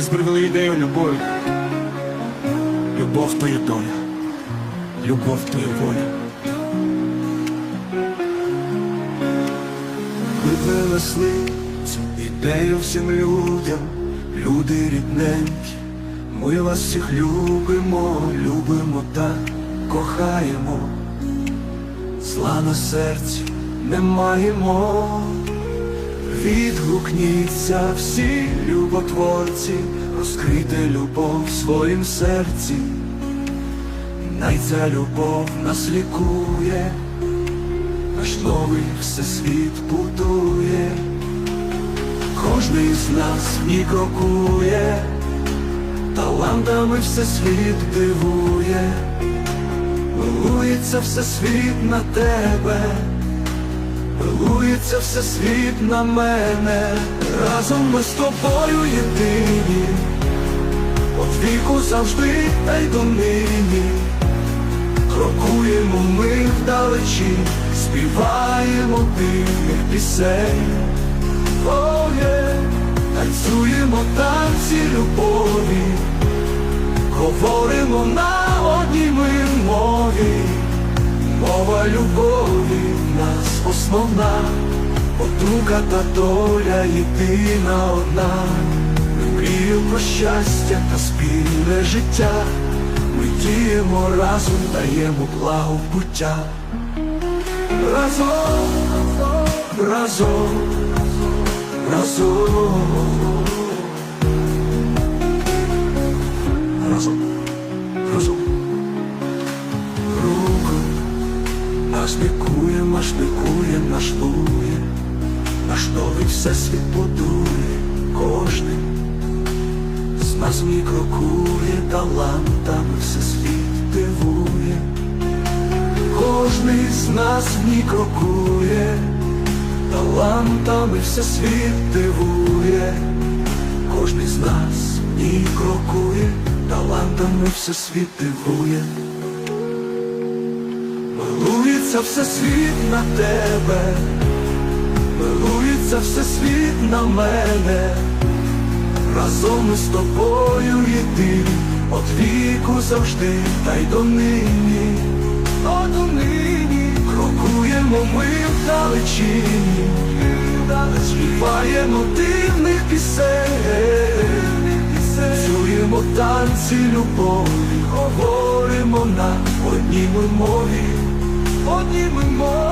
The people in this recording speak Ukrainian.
зберегли ідею любові. Любов то є доля, любов то є воля. Ми принесли цю ідею всім людям, люди рідненькі, ми вас всіх любимо, любимо так, кохаємо, зла на серці не маємо. Відгукніться всі люботворці, розкрийте любов в своїм серці, най ця любов нас лікує, наш новий всесвіт будує, кожний з нас в талантами всесвіт дивує, милується всесвіт на тебе. Милується все світ на мене, разом ми з тобою єдині, от віку завжди та й донині, крокуємо ми вдалечі, співаємо дивних пісень, О, є, танцюємо танці любові, говоримо на одній ми мові. Мова любові основна, подруга та доля єдина одна. Ми мріємо про щастя та спільне життя. Ми діємо разом, даємо благо в буття. Разом, разом. Разом, разом. Нас лікує, наш лікує, наш новий всесвіт будує, кожний з нас в ній крокує, талантами всесвіт дивує, кожний з нас в ній крокує, талантами всесвіт дивує, кожний з нас в ній крокує, талантами всесвіт дивує. Милується все світ на тебе, милується все світ на мене, разом ми з тобою єдині, от віку завжди, та й донині, о донині крокуємо ми вдалечині, співаємо дивних пісень, Чуємо танці любові, одній ми мові.